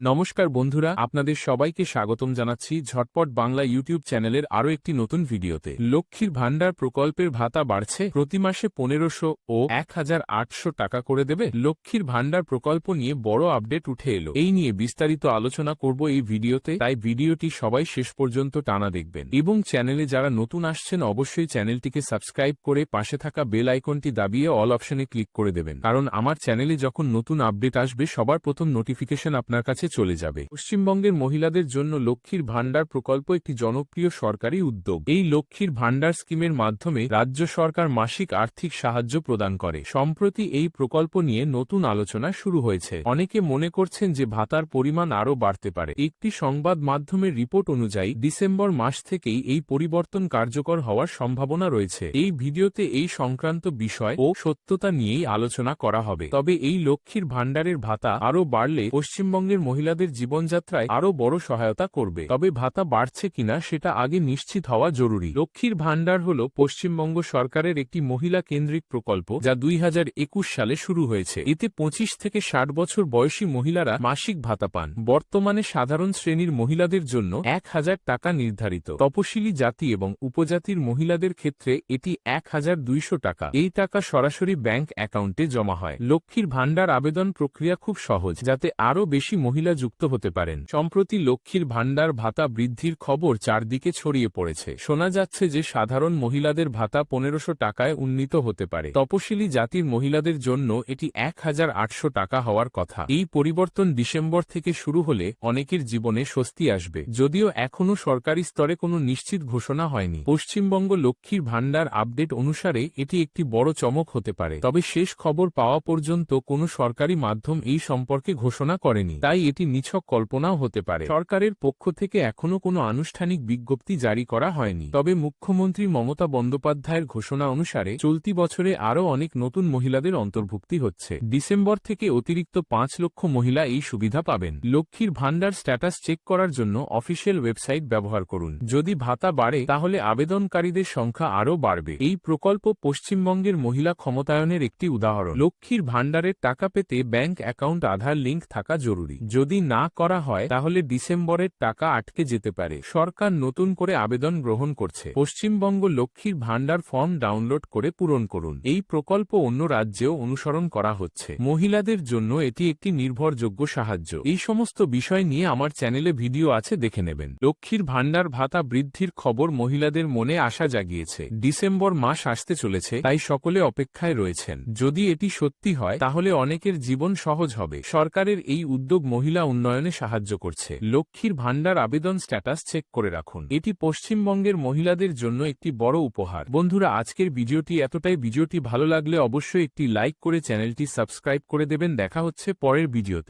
নমস্কার বন্ধুরা, আপনাদের সবাইকে স্বাগতম জানাচ্ছি ঝটপট বাংলা ইউটিউব চ্যানেলের আরও একটি নতুন ভিডিওতে। লক্ষ্মীর ভাণ্ডার প্রকল্পের ভাতা বাড়ছে, প্রতি মাসে পনেরোশো ও এক হাজার আটশো টাকা করে দেবে। লক্ষ্মীর ভাণ্ডার প্রকল্প নিয়ে বড় আপডেট উঠে এলো। এই নিয়ে বিস্তারিত আলোচনা করব এই ভিডিওতে, তাই ভিডিওটি সবাই শেষ পর্যন্ত টানা দেখবেন। এবং চ্যানেলে যারা নতুন আসছেন, অবশ্যই চ্যানেলটিকে সাবস্ক্রাইব করে পাশে থাকা বেল আইকনটি দাবিয়ে অল অপশনে ক্লিক করে দেবেন। কারণ আমার চ্যানেলে যখন নতুন আপডেট আসবে, সবার প্রথম নোটিফিকেশন আপনার কাছে চলে যাবে। পশ্চিমবঙ্গের মহিলাদের জন্য লক্ষ্মীর ভাণ্ডার প্রকল্প একটি জনপ্রিয় সরকারি উদ্যোগ। এই লক্ষ্মীর ভাণ্ডার স্কিমের মাধ্যমে রাজ্য সরকার মাসিক আর্থিক সাহায্য প্রদান করে। সম্প্রতি এই প্রকল্প নিয়ে নতুন আলোচনা শুরু হয়েছে। অনেকে মনে করছেন যে ভাতার পরিমাণ আরও বাড়তে পারে। একটি সংবাদ মাধ্যমের রিপোর্ট অনুযায়ী ডিসেম্বর মাস থেকেই এই পরিবর্তন কার্যকর হওয়ার সম্ভাবনা রয়েছে। এই ভিডিওতে এই সংক্রান্ত বিষয় ও সত্যতা নিয়েই আলোচনা করা হবে। তবে এই লক্ষ্মীর ভাণ্ডারের ভাতা আরও বাড়লে পশ্চিমবঙ্গের মহিলাদের জীবনযাত্রায় আরও বড় সহায়তা করবে। তবে ভাতা বাড়ছে কিনা সেটা আগে নিশ্চিত হওয়া জরুরি। লক্ষ্মীর ভাণ্ডার হল পশ্চিমবঙ্গ সরকারের একটি মহিলা কেন্দ্রিক প্রকল্প যা দুই হাজার একুশ সালে শুরু হয়েছে। এতে পঁচিশ থেকে ষাট বছর বয়সী মহিলারা মাসিক ভাতা পান। বর্তমানে সাধারণ শ্রেণির মহিলাদের জন্য এক হাজার টাকা নির্ধারিত। তপশিলি জাতি এবং উপজাতির মহিলাদের ক্ষেত্রে এটি এক হাজার দুইশো টাকা। এই টাকা সরাসরি ব্যাংক অ্যাকাউন্টে জমা হয়। লক্ষ্মীর ভাণ্ডার আবেদন প্রক্রিয়া খুব সহজ, যাতে আরও বেশি মহিলা যুক্ত হতে পারেন। সম্প্রতি লক্ষ্মীর ভাণ্ডার ভাতা বৃদ্ধির খবর চারদিকে ছড়িয়ে পড়েছে। শোনা যাচ্ছে যে সাধারণ মহিলাদের ভাতা পনেরোশো টাকায় উন্নীত হতে পারে। তপশিলি জাতির মহিলাদের জন্য এটি এক হাজার আটশো টাকা হওয়ার কথা। এই পরিবর্তন ডিসেম্বর থেকে শুরু হলে অনেকের জীবনে স্বস্তি আসবে। যদিও এখনও সরকারি স্তরে কোনো নিশ্চিত ঘোষণা হয়নি। পশ্চিমবঙ্গ লক্ষ্মীর ভাণ্ডার আপডেট অনুসারে এটি একটি বড় চমক হতে পারে। তবে শেষ খবর পাওয়া পর্যন্ত কোনো সরকারি মাধ্যম এই সম্পর্কে ঘোষণা করেনি। তাই এটি নিছক কল্পনাও হতে পারে। সরকারের পক্ষ থেকে এখনও কোনো আনুষ্ঠানিক বিজ্ঞপ্তি জারি করা হয়নি। তবে মুখ্যমন্ত্রী মমতা বন্দ্যোপাধ্যায়ের ঘোষণা অনুসারে চলতি বছরে আরও অনেক নতুন মহিলাদের অন্তর্ভুক্তি হচ্ছে। ডিসেম্বর থেকে অতিরিক্ত পাঁচ লক্ষ মহিলা এই সুবিধা পাবেন। লক্ষ্মীর ভাণ্ডার স্ট্যাটাস চেক করার জন্য অফিসিয়াল ওয়েবসাইট ব্যবহার করুন। যদি ভাতা বাড়ে, তাহলে আবেদনকারীদের সংখ্যা আরও বাড়বে। এই প্রকল্প পশ্চিমবঙ্গের মহিলা ক্ষমতায়নের একটি উদাহরণ। লক্ষ্মীর ভাণ্ডারের টাকা পেতে ব্যাংক অ্যাকাউন্ট, আধার লিঙ্ক থাকা জরুরি। যদি না করা হয়, তাহলে ডিসেম্বরের টাকা আটকে যেতে পারে। সরকার নতুন করে আবেদন গ্রহণ করছে। পশ্চিমবঙ্গ লক্ষ্মীর ভাণ্ডার ফর্ম ডাউনলোড করে পূরণ করুন। এই প্রকল্প অন্য রাজ্যেও অনুসরণ করা হচ্ছে। মহিলাদের জন্য এটি একটি নির্ভরযোগ্য সাহায্য। এই সমস্ত বিষয় নিয়ে আমার চ্যানেলে ভিডিও আছে, দেখে নেবেন। লক্ষ্মীর ভাণ্ডার ভাতা বৃদ্ধির খবর মহিলাদের মনে আশা জাগিয়েছে। ডিসেম্বর মাস আসতে চলেছে, তাই সকলে অপেক্ষায় রয়েছেন। যদি এটি সত্যি হয়, তাহলে অনেকের জীবন সহজ হবে। সরকারের এই উদ্যোগ মহিলা উন্নয়নে সাহায্য করছে। লক্ষ্মীর ভাণ্ডার আবেদন স্ট্যাটাস চেক করে রাখুন। এটি পশ্চিমবঙ্গের মহিলাদের জন্য একটি বড় উপহার। বন্ধুরা, আজকের ভিডিওটি এতটাই। ভিডিওটি ভালো লাগলে অবশ্যই একটি লাইক করে চ্যানেলটি সাবস্ক্রাইব করে দেবেন। দেখা হচ্ছে পরের ভিডিওতে।